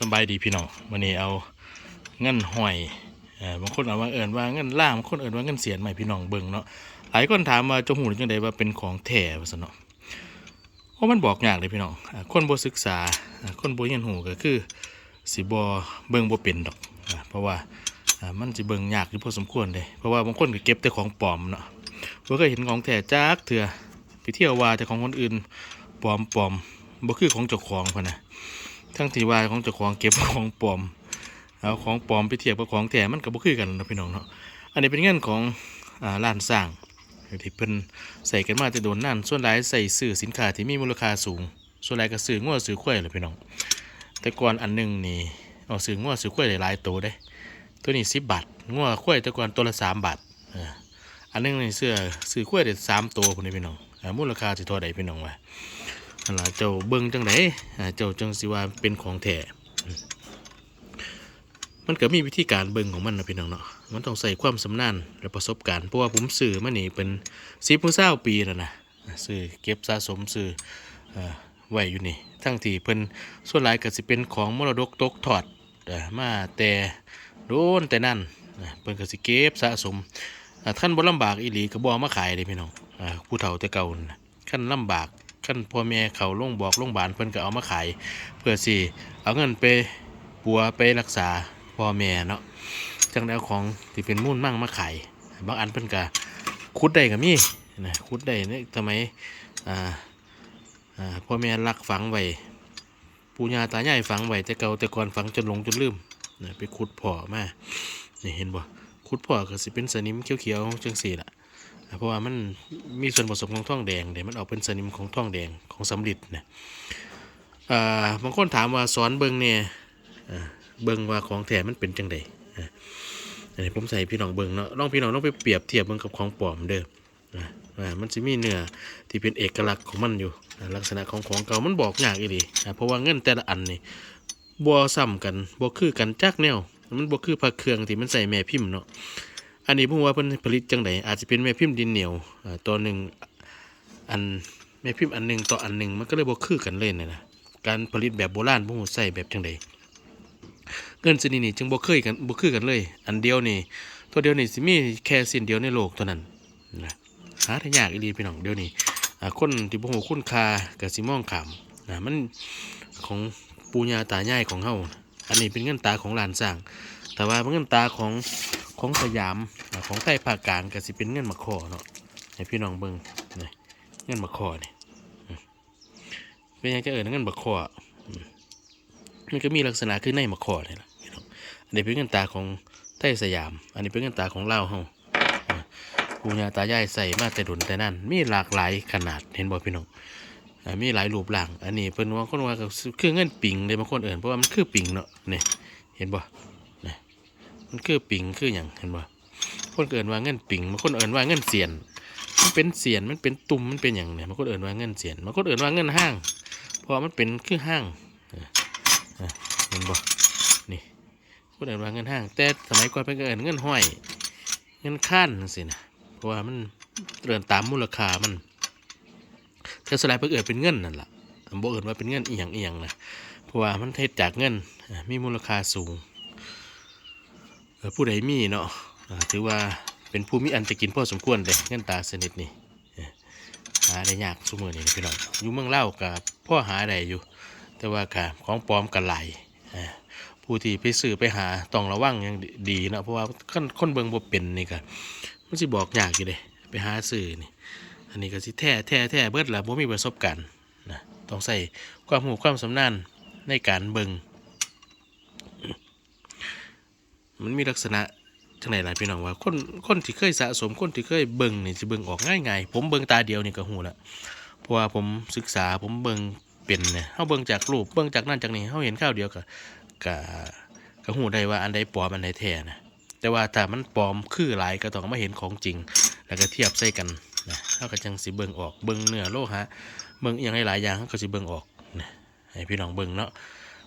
สบายดีพี่น้องวันนี้เอาเงินหอยบางคนเอาว่าเอินว่าเงินล่างบางคนเอินว่าเงินเสียนใหม่พี่น้องเบิ่งเนาะหลายคนถามว่าจาหูจังไดว่าเป็นของแท้ว่าซั่นเนาะเพราะมันบอกยากเลยพี่น้องคนบ่ศึกษาคนบ่เรียนหูก็คือสิบ่เบิ่งบ่เป็นดอกเพราะว่ามันสิเบิ่งยากอยู่พอสมควรเด้เพราะว่าบางคนก็เก็บแต่ของปลอมเนาะบ่เคยเห็นของแท้จักเทื่อไปเที่ยวว่าแต่ของคนอื่นปลอมปลอมบ่คือของเจ้าของพุ่นน่ะ ทั้งที่ว่าของเจ้าของเก็บของปลอมเอาของปลอมไปเทียบกับของแท้มันก็บ่คือกันนะพี่น้องเนาะอันนี้เป็นเงินของอ่าร้านสร้างที่เพิ่นใส่กันมาแต่โดนนั่นส่วนหลายใส่ซื้อสินค้าที่มีมูลค่าสูง ส่วนหลายก็ซื้องัวซื้อควยแหละพี่น้อง แต่ก่อนอันหนึงนี่เอาซื้องัวซื้อควยหลายตัวเด้ ตัวนี้10บาทงัวควยแต่ก่อนตัวละ3บาทอออันหนึงนี่เสื้อซื้อควยได้สามตัวพุ่นนี่พี่น้องมูลค่าสิเท่าใดพี่น้องว่านั่น ล่ะเจ้าเบิ่งจังไดเจ้าจังสิว่าเป็นของแท้มันก็มีวิธีการเบิ่งของมันนะพี่น้องเนาะ มันต้องใส่ความสำนานและประสบการณ์ เพราะว่าผมซื้อมานี่เป็นสิบมือเศร้าปีแล้วนะอ่าซื้อเก็บสะสมซื้อเอ่อไว้อยู่นี่ ทั้งที่เพิ่นส่วนหลายก็สิเป็นของมรดกตกทอดมาแต่โดนแต่นั่นเพิ่นก็สิเก็บสะสมท่านบ่ลำบากอีหลีก็บ่เอามาขายเด้พี่น้องผู้เฒ่าแต่เก่านั่นน่ะคันลำบาก ขั้นพ่อแม่เขาลงบอกลงบานเพิ่นก็เอามาขาย เพื่อสิเอาเงินไปปัวไปรักษาพ่อแม่เนาะจังได้เอาของที่เป็นมูลมั่งมาขายบางอันเพิ่นก็คุดได้ก็มีนะคุดได้ในสมัยอ่าอ่าพ่อแม่รักฝังไว้ปู่ย่าตายายฝังไว้แต่เก่าแต่ก่อนฝังจนหลงจนลืมนะไปขุดพ่อมานี่เห็นบ่ขุดพ่อก็สิเป็นสนิมเขียวๆจังซี่ล่ะ เพราะว่ามันมีส่วนผสมของทองแดงเดี๋ยวมันออกเป็นสนิมของทองแดงของสำลิดนะอ่าบางคนถามว่าสอนเบิงเนี่ยเบิงว่าของแท้มันเป็นจังใดอ่าอันนี้ผมใส่พี่น้องเบิงเนาะลองพี่น้องต้องไปเปรียบเทียบเบิงกับของปลอมเด้ออ่ามันจะมีเนื้อที่เป็นเอกลักษณ์ของมันอยู่ลักษณะของของเก่ามันบอกยากอีหลีเพราะว่าเงินแต่ละอันนี่บัวซ้ำกันบัวคือกันจักแนวมันบัวคือพระเครื่องที่มันใส่แม่พิมพ์เนาะ อันนี้ผมว่าเพิ่นผลิตจังไดอาจจะเป็นแม่พิมพ์ดินเหนียวตัวหนึ่งอันแม่พิมพ์อันหนึ่งต่ออันหนึ่งมันก็เลยบ่คือกันเลยนะนะการผลิตแบบโบราณบ่ฮู้ใส่แบบจังไดเงินชนิดนี้จึงบ่เคยกันบ่คือกันเลย อันเดียวนี่ตัวเดียวนี่สิมีแค่สิ้นเดียวในโลกเท่านั้นนะหาได้ยากอีหลีพี่น้องเดี๋ยวนี้อ่คนที่บ่ฮู้คุณค่าก็สิมองข้ามนะมันของปู่ย่าตายายของเฮาอันนี้เป็นเงินตาของหลานสร้าง แต่ว่าเงินตาของ ของสยามของใต้ภาคกลางก็สิเป็นเงินมะขอเนาะให้พี่น้องเบิ่งนี่เงินมะขอนี่อืมเป็นยังจะเอ่ยเงินมะขออืมมันก็มีลักษณะคือในมะขอนี่แหละพี่น้องอันนี้เป็นเงินตาของใต้สยาม อันนี้เป็นเงินตาของลาเฮาอ่าปู่ย่าตายายใส่มาแต่ดุนแต่นั่นมีหลากหลายขนาดเห็นบ่พี่น้องมีหลายรูปร่าง อันนี้เพิ่นว่าคนว่าก็คือเงินปิงเลยบางคนเอ่ยเพราะว่ามันคือปิงเนาะนี่เห็นบ่ มันคือปิงคืออย่างเห็นบ่คนเอินว่าเงินปิงบางคนเอินว่าเงินเสียน มันเป็นเสียนมันเป็นตุ่มมันเป็นอย่างเนี่ยมันก็เอินว่าเงินเสียนมันก็เอินว่าเงินห้างเพราะมันเป็นคือห้างเห็นบ่นี่คนเอินว่าเงินห้าง แต่สมัยก่อนเป็นเอินเงินห้อย เงินขั้นจังซี่นะเพราะว่ามันเดินตามมูลค่ามันแต่สลายเพิ่นเอินเป็นเงินนั่นล่ะบ่เอินว่าเป็นเงินอีหยังอีหยังนะเพราะว่ามันเฮ็ดจากเงินอ่ามีมูลค่าสูง เอ่ผู้ใดมีเนาะถือว่าเป็นผู้มีอันจะกินพ่อสมควรเด้เงินตาสนิทนี่หาได้ยากสมือนี่พี่น้องอยู่เมืองเล่ากับพ่อหาได้อยู่ แต่ว่าค่ะของปลอมกันหลายผู้ที่ไปซื้อไปหาต้องระวังอย่างดีนะเพราะว่าคนคนเบิ่งบ่เป็นนี่ก็มันสิบอกยากอยู่เด้ไปหาซื้อนี่อันนี้ก็สิแท้แท้แท้เบิดละบ่มีประสบการณ์นะต้องใส่ความรู้ความสำนาญในการเบิง มันมีลักษณะจังไหนล่ะพี่น้องว่าคนคนที่เคยสะสมคนที่เคยเบิ่งนี่สิเบิ่งออกง่ายๆผมเบิ่งตาเดียวนี่ก็หูละเพราะว่าผมศึกษาผมเบิ่งเป็นเนี่ยเฮาเบิ่งจากรูปเบิ่งจากนั่นจากนี่เฮาเห็นข้าวเดียวก็ก็ก็หูได้ว่าอันใดปลอมอันใดแท้นะแต่ว่าถ้ามันปลอมคือหลายก็ต้องมาเห็นของจริง แล้วก็เทียบใส่กันนะเฮาก็จังสิเบิ่งออกเบิ่งเนื้อโลหะเบิ่งอย่างหลายอย่างเฮาก็สิเบิ่งออกนะให้พี่น้องเบิ่งเนาะ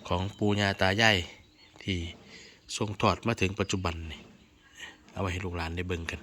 ของปู่ย่าตายายที่ ทรงถอดมาถึงปัจจุบันนี่เอาไว้ให้ลูกหลานได้เบิ่งกัน